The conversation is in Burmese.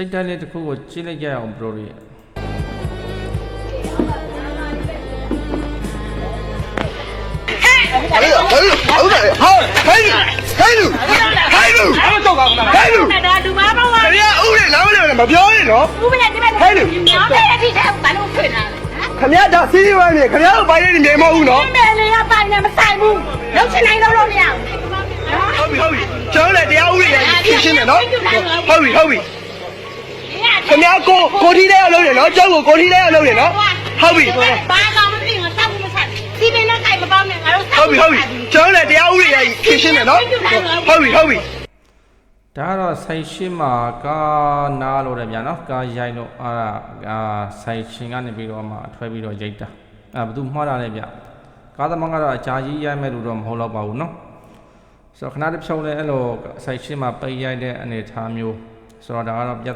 စိတ်တိုင်းလေးတစ်ခုကိုကြည့်လိုက်ကြရအောင်ဘရိုတွေဘာလို့ဘာလို့ဟုတ်တယ်ဟာဟဲ့လူဟဲ့လူဟဲ့လူအဲ့တော့ကောင်းလားဟဲ့လူဒါဒူမဘောကခရီးဥတွေနားမလည်မပြောရင်နော်ဦးမနဲ့ဒီမဲ့ဟဲ့လူပြောတဲ့အထိတဲ့ဘာလို့ဖွင့်လာလဲဟမ်ခမရဒါစီးရီးဝိုင်းနေခမရတို့ပိုင်းနေနေမဟုတ်ဘူးနော်ဒီမဲ့လေးကပိုင်နေမဆိုင်ဘူးလုံးချင်နိုင်လို့လို့မရဘူးနော်ဟုတ်ပြီဟုတ်ပြီကျွန်တော်လည်းတရားဥပဒေရရှင်းရှင်းတယ်နော်ဟုတ်ပြီဟုတ်ပြီ ခမရကိုကိုထီးတဲ့အလုပ်ရနော်ကျောင်းကိုကိုထီးတဲ့အလုပ်ရနော်ဟုတ်ပြီဘာကောင်းမသိငါစောက်မဆိုင်ဒီမဲ့နဲ့ကြိုက်မပေါင်းနဲ့ငါတို့ဟုတ်ပြီဟုတ်ပြီကျွန်တော်လည်းတရားဥပဒေရရှင်းရှင်းတယ်နော်ဟုတ်ပြီဟုတ်ပြီဒါကတော့ဆိုင်ရှင်းမှာကားနားလို့တယ်ဗျာနော်ကားရိုက်လို့အာအာဆိုင်ရှင်ကနေပြီးတော့မှထွဲပြီးတော့ရိုက်တာအဲဘယ်သူမှားတာလဲဗျကားသမားကတော့အကြာကြီးရိုက်မဲ့လို့တော့မဟုတ်တော့ပါဘူးနော်ဆိုတော့ခဏတစ်ဖြုံလဲအဲ့လိုဆိုင်ရှင်းမှာပိတ်ရိုက်တဲ့အနေအထားမျိုးဆိုတော့ဒါကတော့ပြ